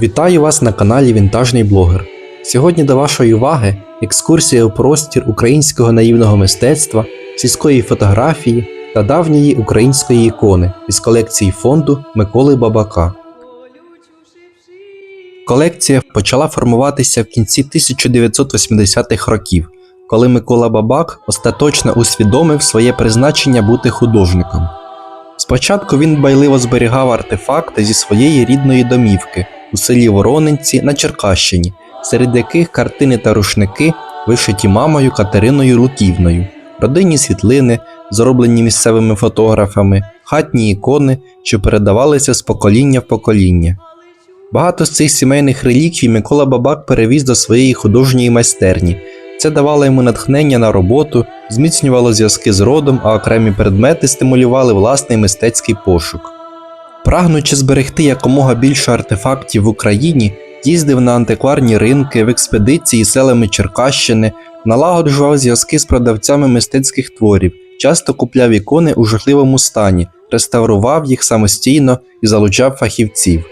Вітаю вас на каналі Вінтажний блогер. Сьогодні до вашої уваги екскурсія у простір українського наївного мистецтва, сільської фотографії та давньої української ікони із колекції фонду Миколи Бабака. Колекція почала формуватися в кінці 1980-х років, коли Микола Бабак остаточно усвідомив своє призначення бути художником. Спочатку він байливо зберігав артефакти зі своєї рідної домівки у селі Воронинці на Черкащині, серед яких картини та рушники вишиті мамою Катериною Луківною, родинні світлини, зроблені місцевими фотографами, хатні ікони, що передавалися з покоління в покоління. Багато з цих сімейних реліквій Микола Бабак перевіз до своєї художньої майстерні. Це давало йому натхнення на роботу, зміцнювало зв'язки з родом, а окремі предмети стимулювали власний мистецький пошук. Прагнучи зберегти якомога більше артефактів в Україні, їздив на антикварні ринки, в експедиції селами Черкащини, налагоджував зв'язки з продавцями мистецьких творів, часто купляв ікони у жахливому стані, реставрував їх самостійно і залучав фахівців.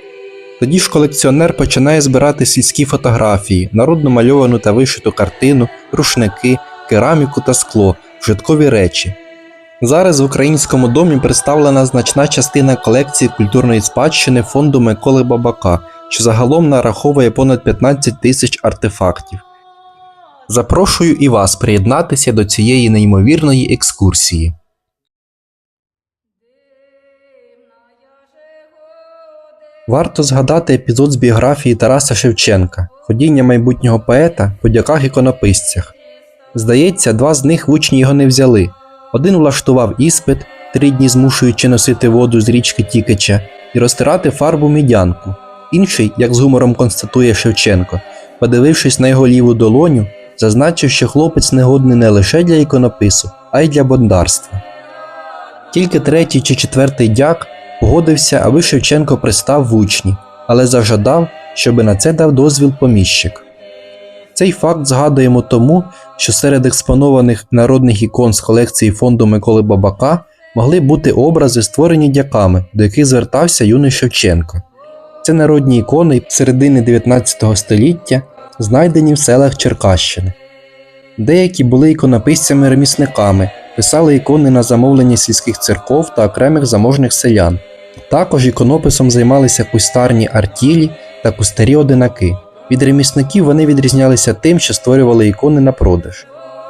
Тоді ж колекціонер починає збирати сільські фотографії, народно мальовану та вишиту картину, рушники, кераміку та скло, вжиткові речі. Зараз в українському домі представлена значна частина колекції культурної спадщини фонду Миколи Бабака, що загалом нараховує понад 15 тисяч артефактів. Запрошую і вас приєднатися до цієї неймовірної екскурсії. Варто згадати епізод з біографії Тараса Шевченка, ходіння майбутнього поета по дяках іконописцях. Здається, два з них в учні його не взяли. Один влаштував іспит, три дні змушуючи носити воду з річки Тікича і розтирати фарбу мідянку. Інший, як з гумором констатує Шевченко, подивившись на його ліву долоню, зазначив, що хлопець негодний не лише для іконопису, а й для бондарства. Тільки третій чи четвертий дяк погодився, аби Шевченко пристав в учні, але зажадав, щоби на це дав дозвіл поміщик. Цей факт згадуємо тому, що серед експонованих народних ікон з колекції фонду Миколи Бабака могли бути образи, створені дяками, до яких звертався юний Шевченко. Це народні ікони середини 19 століття, знайдені в селах Черкащини. Деякі були іконописцями-ремісниками, писали ікони на замовлення сільських церков та окремих заможних селян. Також іконописом займалися кустарні артілі та кустарі одинаки. Від ремісників вони відрізнялися тим, що створювали ікони на продаж.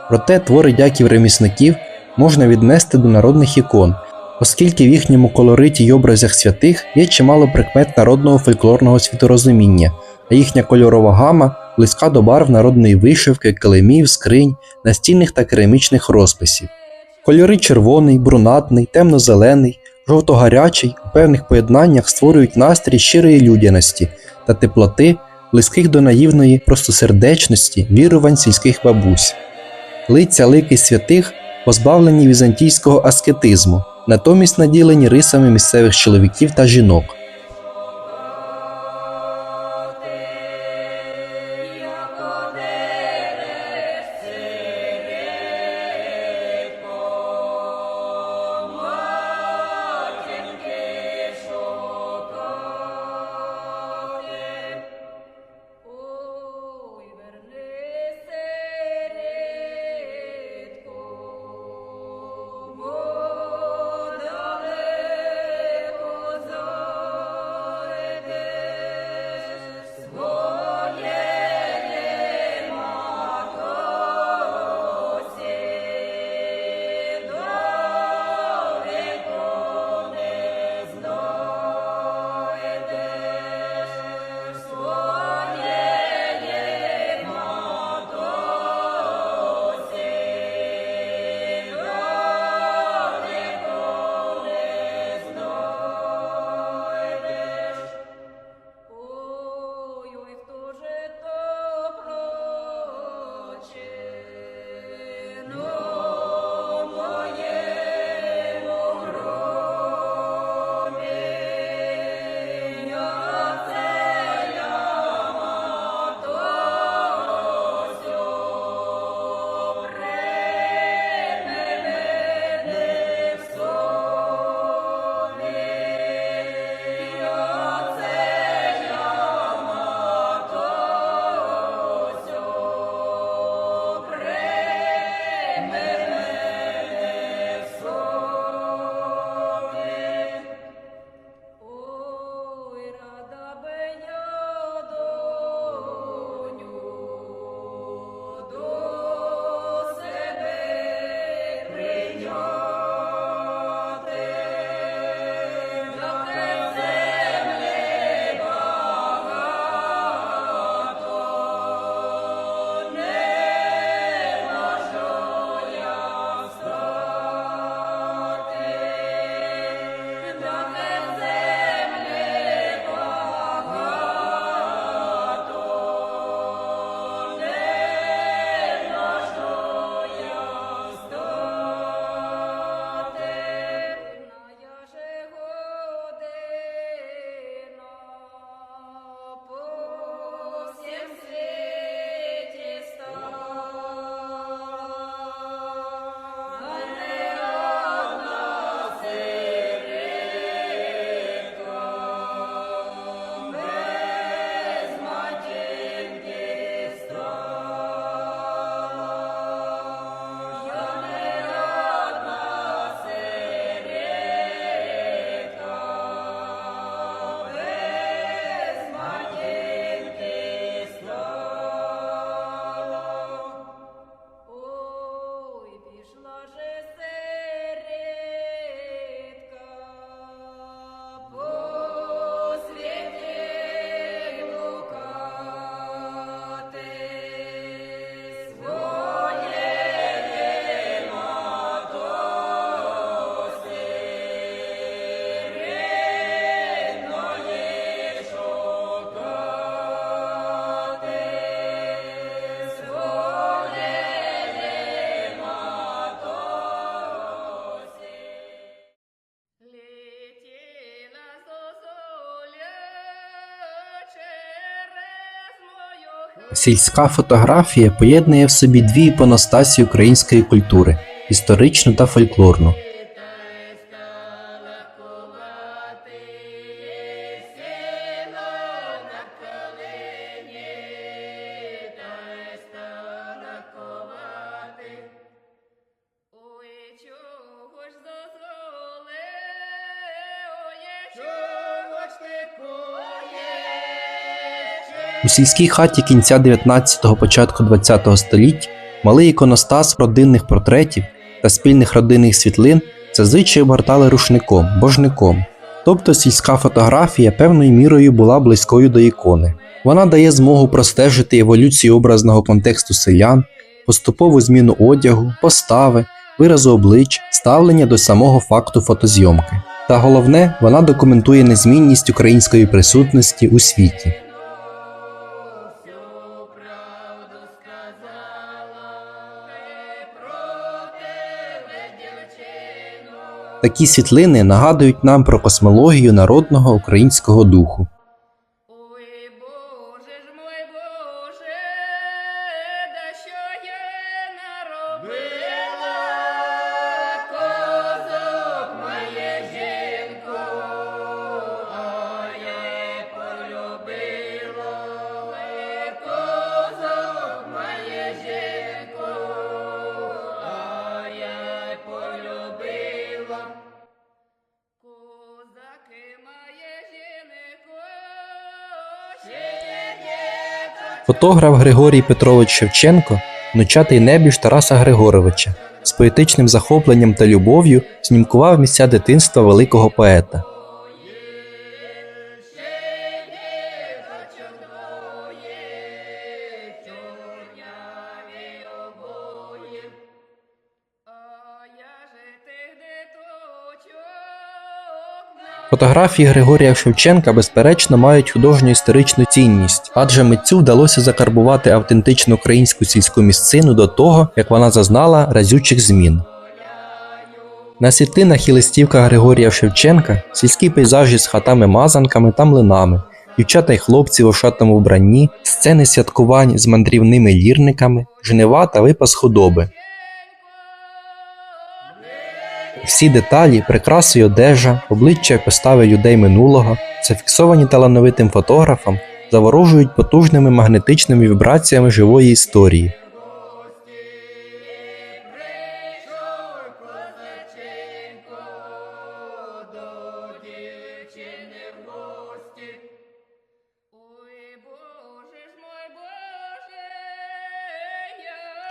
Проте твори дяків ремісників можна віднести до народних ікон, оскільки в їхньому колориті й образах святих є чимало прикмет народного фольклорного світорозуміння, а їхня кольорова гама близька до барв народної вишивки, килимів, скринь, настільних та керамічних розписів. Кольори червоний, брунатний, темно-зелений, жовто-гарячий у певних поєднаннях створюють настрій щирої людяності та теплоти, близьких до наївної простосердечності вірувань сільських бабусь. Лиця лики святих позбавлені візантійського аскетизму, натомість наділені рисами місцевих чоловіків та жінок. Сільська фотографія поєднує в собі дві іпоностасі української культури історичну та фольклорну. У сільській хаті кінця 19-го, початку 20-го століть малий іконостас родинних портретів та спільних родинних світлин зазвичай обгортали рушником, божником. Тобто сільська фотографія певною мірою була близькою до ікони. Вона дає змогу простежити еволюцію образного контексту селян, поступову зміну одягу, постави, виразу облич, ставлення до самого факту фотозйомки. Та головне, вона документує незмінність української присутності у світі. Такі світлини нагадують нам про космологію народного українського духу. Є Фотограф Григорій Петрович Шевченко внучатий небіж Тараса Григоровича з поетичним захопленням та любов'ю знімкував місця дитинства великого поета. Фотографії Григорія Шевченка безперечно мають художню історичну цінність, адже митцю вдалося закарбувати автентичну українську сільську місцину до того, як вона зазнала разючих змін. На світлинах і листівках Григорія Шевченка сільські пейзажі з хатами-мазанками та млинами, дівчата й хлопці в ошатному вбранні, сцени святкувань з мандрівними лірниками, жнива та випас худоби. Всі деталі, прикраси й одежа, обличчя й постави людей минулого, зафіксовані талановитим фотографом, заворожують потужними магнетичними вібраціями живої історії.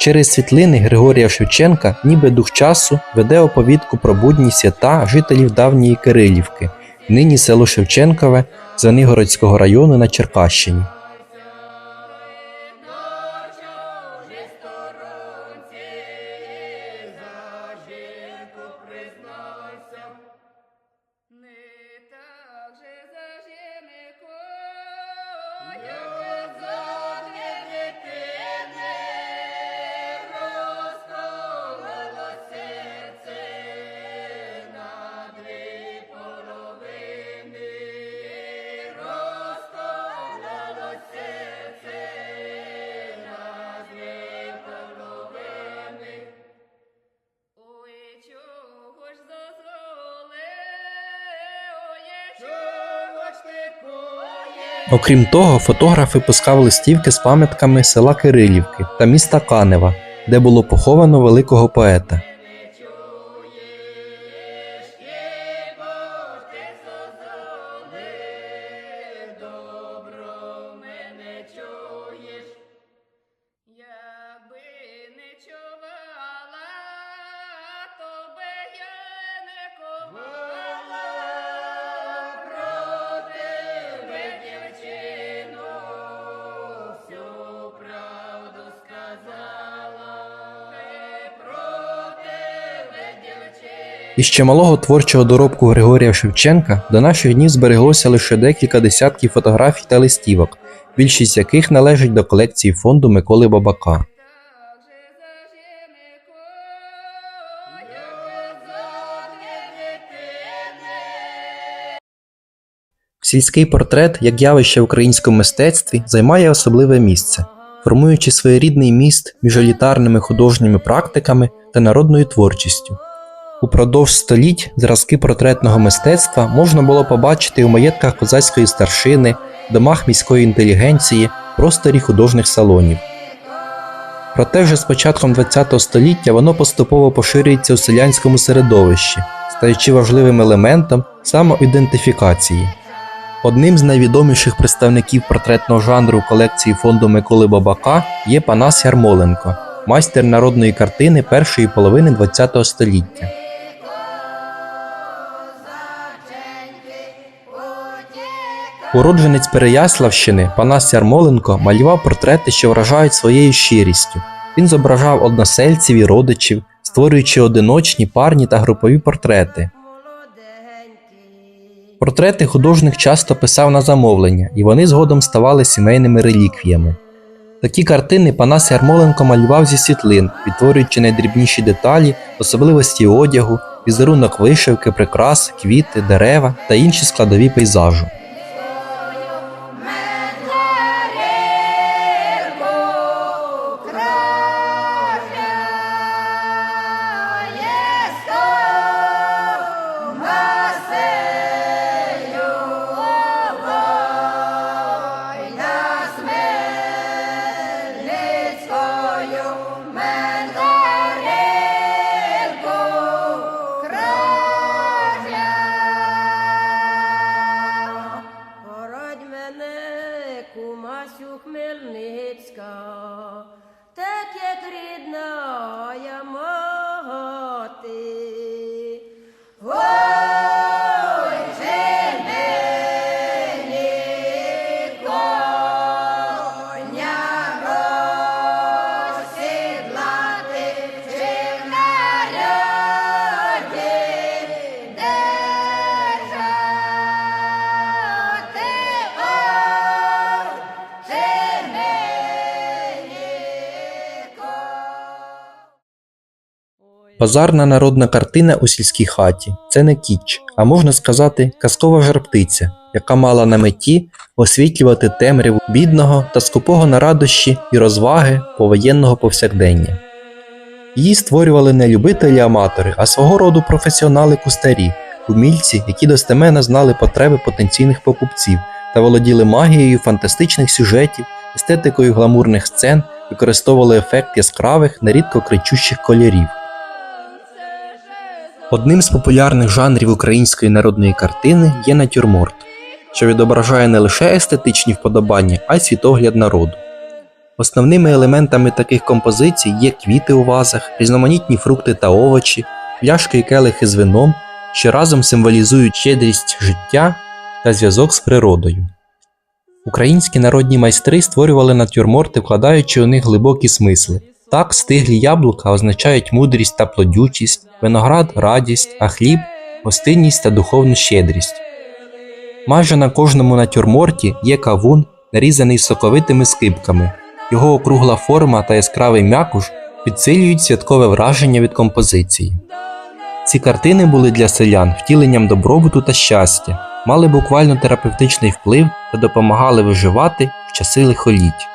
Через світлини Григорія Шевченка, ніби дух часу, веде оповідку про будні свята жителів давньої Кирилівки, нині село Шевченкове Звенигородського району на Черкащині. Окрім того, фотографи пускав листівки з пам'ятками села Кирилівки та міста Канева, де було поховано великого поета. Із ще малого творчого доробку Григорія Шевченка до наших днів збереглося лише декілька десятків фотографій та листівок, більшість яких належить до колекції фонду Миколи Бабака. Сільський портрет, як явище в українському мистецтві, займає особливе місце, формуючи своєрідний міст між елітарними художніми практиками та народною творчістю. Упродовж століть зразки портретного мистецтва можна було побачити у маєтках козацької старшини, домах міської інтелігенції, просторі художніх салонів. Проте вже з початком ХХ століття воно поступово поширюється у селянському середовищі, стаючи важливим елементом самоідентифікації. Одним з найвідоміших представників портретного жанру у колекції фонду Миколи Бабака є Панас Ярмоленко, майстер народної картини першої половини ХХ століття. Уродженець Переяславщини Панас Ярмоленко малював портрети, що вражають своєю щирістю. Він зображав односельців і родичів, створюючи одиночні, парні та групові портрети. Портрети художник часто писав на замовлення, і вони згодом ставали сімейними реліквіями. Такі картини Панас Ярмоленко малював зі світлин, відтворюючи найдрібніші деталі, особливості одягу, візерунок вишивки, прикрас, квіти, дерева та інші складові пейзажу. Кумасю Хмельницька, так як рідна я мати. Базарна народна картина у сільській хаті це не кіч, а можна сказати, казкова жарптиця, яка мала на меті освітлювати темряву бідного та скупого на радощі і розваги повоєнного повсякдення. Її створювали не любителі-аматори, а свого роду професіонали-кустарі, умільці, які достеменно знали потреби потенційних покупців та володіли магією фантастичних сюжетів, естетикою гламурних сцен, використовували ефект яскравих, нерідко кричущих кольорів. Одним з популярних жанрів української народної картини є натюрморт, що відображає не лише естетичні вподобання, а й світогляд народу. Основними елементами таких композицій є квіти у вазах, різноманітні фрукти та овочі, пляшки і келихи з вином, що разом символізують щедрість життя та зв'язок з природою. Українські народні майстри створювали натюрморти, вкладаючи у них глибокі смисли. Так, стиглі яблука означають мудрість та плодючість, виноград радість, а хліб гостинність та духовну щедрість. Майже на кожному натюрморті є кавун, нарізаний соковитими скибками. Його округла форма та яскравий м'якуш підсилюють святкове враження від композиції. Ці картини були для селян втіленням добробуту та щастя, мали буквально терапевтичний вплив та допомагали виживати в часи лихоліть.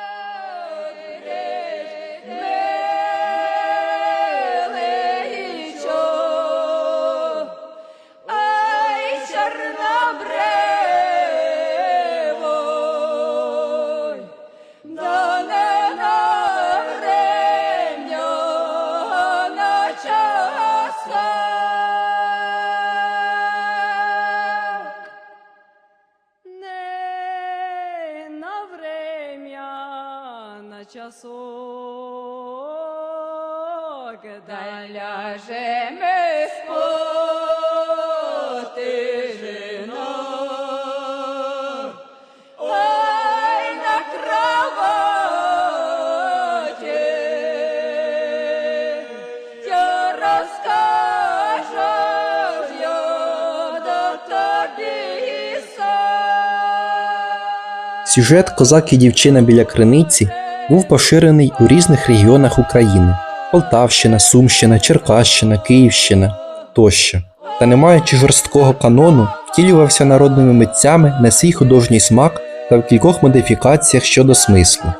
Сюжет Козак і дівчина біля криниці був поширений у різних регіонах України: Полтавщина, Сумщина, Черкащина, Київщина тощо. Та не маючи жорсткого канону, втілювався народними митцями на свій художній смак та в кількох модифікаціях щодо смислу.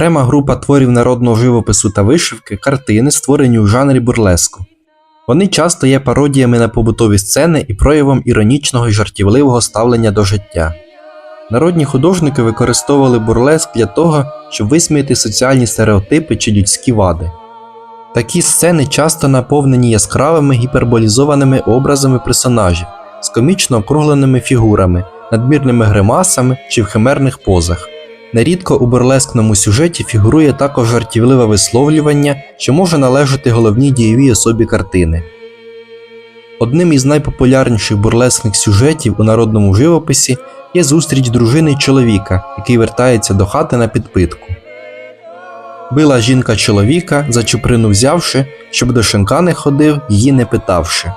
Окрема група творів народного живопису та вишивки картини, створені у жанрі бурлеску. Вони часто є пародіями на побутові сцени і проявом іронічного і жартівливого ставлення до життя. Народні художники використовували бурлеск для того, щоб висміяти соціальні стереотипи чи людські вади. Такі сцени часто наповнені яскравими гіперболізованими образами персонажів з комічно округленими фігурами, надмірними гримасами чи в химерних позах. Нерідко у бурлескному сюжеті фігурує також жартівливе висловлювання, що може належати головній дієвій особі картини. Одним із найпопулярніших бурлескних сюжетів у народному живописі є зустріч дружини чоловіка, який вертається до хати на підпитку. Била жінка чоловіка, за чуприну взявши, щоб до шинка не ходив, її не питавши.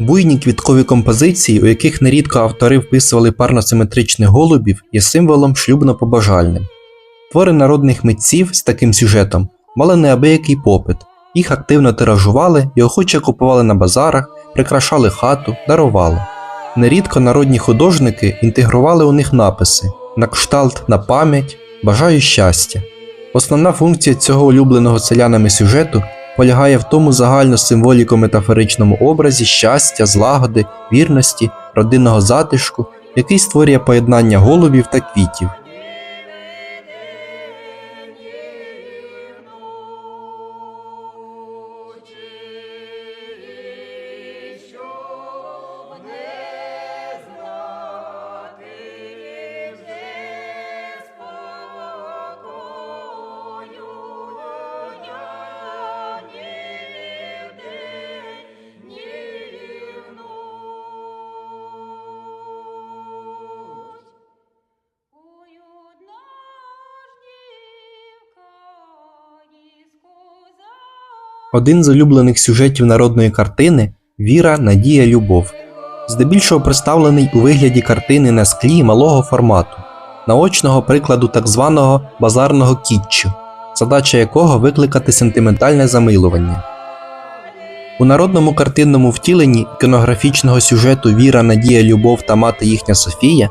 Буйні квіткові композиції, у яких нерідко автори вписували парносиметричних голубів, є символом шлюбно-побажальним. Твори народних митців з таким сюжетом мали неабиякий попит, їх активно тиражували і охоче купували на базарах, прикрашали хату, дарували. Нерідко народні художники інтегрували у них написи на кшталт на пам'ять, бажаю щастя. Основна функція цього улюбленого селянами сюжету полягає в тому загально символіко-метафоричному образі щастя, злагоди, вірності, родинного затишку, який створює поєднання голубів та квітів. Один з улюблених сюжетів народної картини віра, надія, любов. Здебільшого представлений у вигляді картини на склі малого формату, наочного прикладу так званого базарного кітчу, задача якого викликати сентиментальне замилування. У народному картинному втіленні іконографічного сюжету Віра, Надія, Любов та мати їхня Софія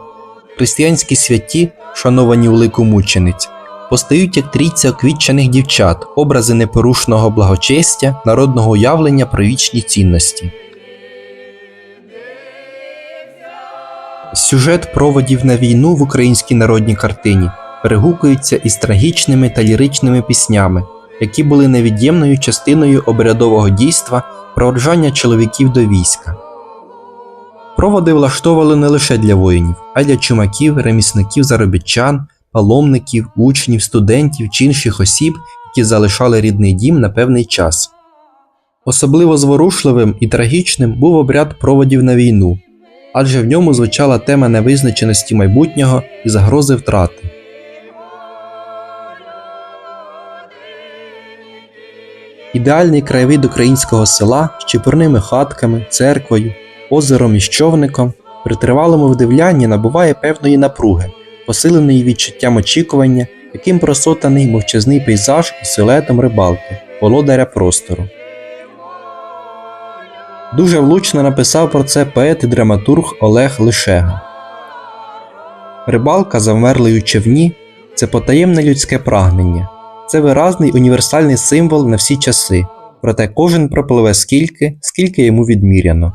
християнські святі, шановані у лику мучениць, постають як трійця оквітчених дівчат, образи непорушного благочестя, народного уявлення про вічні цінності. Сюжет проводів на війну в українській народній картині перегукується із трагічними та ліричними піснями, які були невід'ємною частиною обрядового дійства проводжання чоловіків до війська. Проводи влаштовували не лише для воїнів, а й для чумаків, ремісників, заробітчан, паломників, учнів, студентів чи інших осіб, які залишали рідний дім на певний час. Особливо зворушливим і трагічним був обряд проводів на війну, адже в ньому звучала тема невизначеності майбутнього і загрози втрати. Ідеальний краєвид українського села з чепурними хатками, церквою, озером і човником при тривалому вдивлянні набуває певної напруги, посиленої відчуттям очікування, яким просотаний мовчазний пейзаж із силуетом рибалки, володаря простору. Дуже влучно написав про це поет і драматург Олег Лишега. Рибалка завмерлий у човні це потаємне людське прагнення, це виразний універсальний символ на всі часи, проте кожен пропливе скільки, скільки йому відміряно.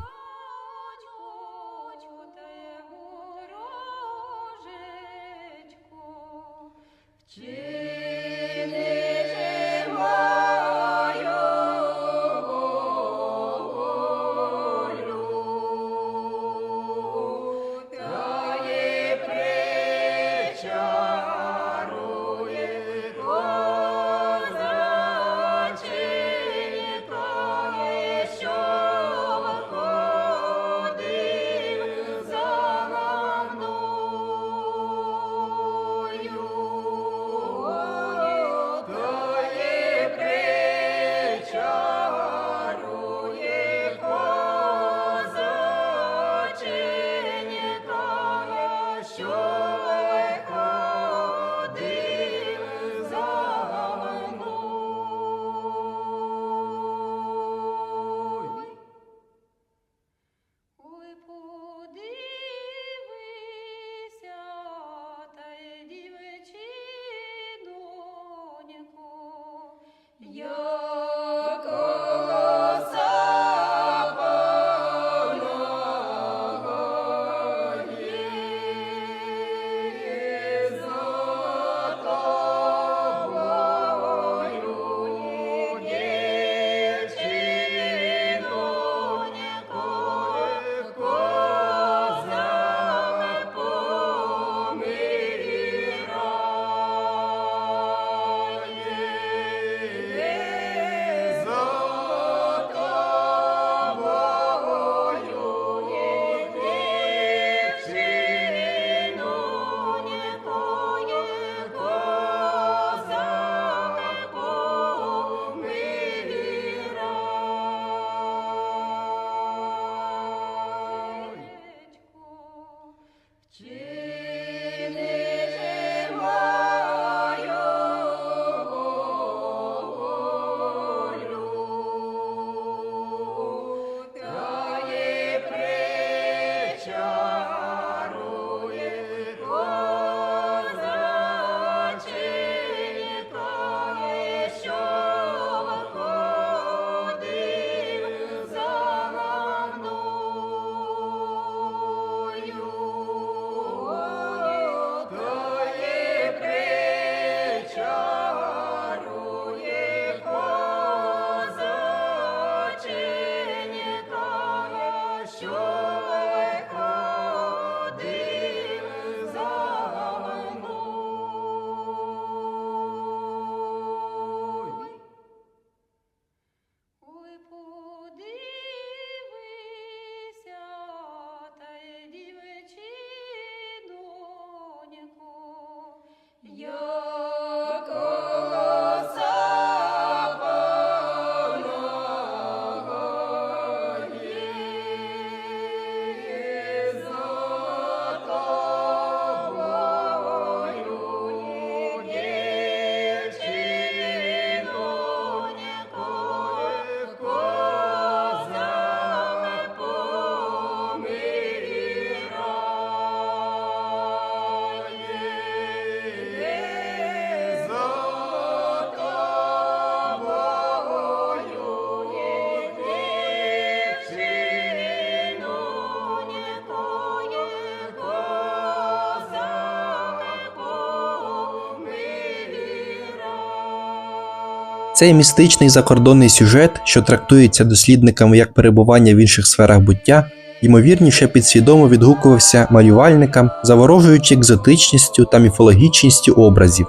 Цей містичний закордонний сюжет, що трактується дослідниками як перебування в інших сферах буття, ймовірніше підсвідомо відгукувався малювальникам, заворожуючи екзотичністю та міфологічністю образів.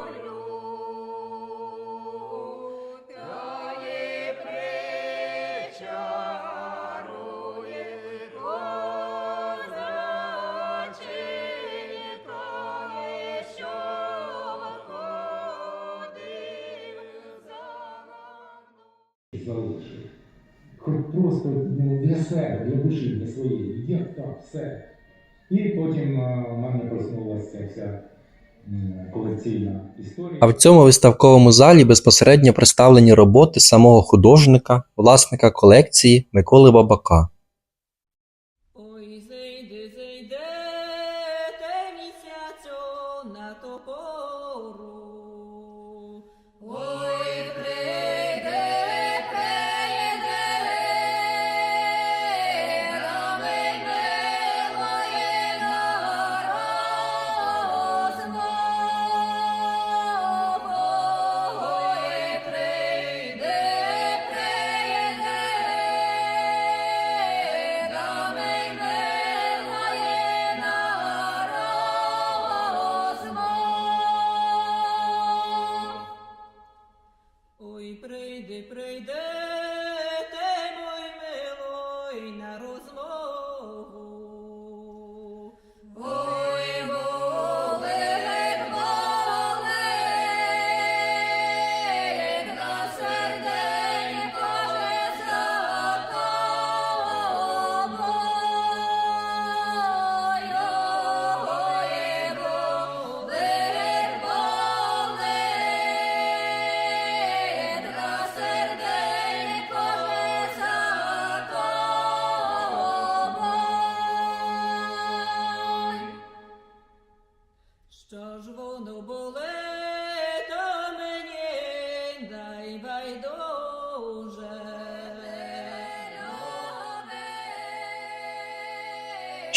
душі, для своєї. Є так, все. І потім е, в мене проснулася вся колекційна історія. А в цьому виставковому залі безпосередньо представлені роботи самого художника, власника колекції Миколи Бабака.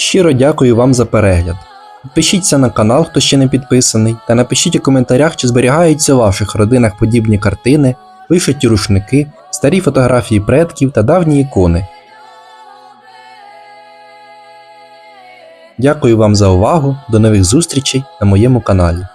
Щиро дякую вам за перегляд. Підпишіться на канал, хто ще не підписаний, та напишіть у коментарях, чи зберігаються у ваших родинах подібні картини, вишиті рушники, старі фотографії предків та давні ікони. Дякую вам за увагу. До нових зустрічей на моєму каналі.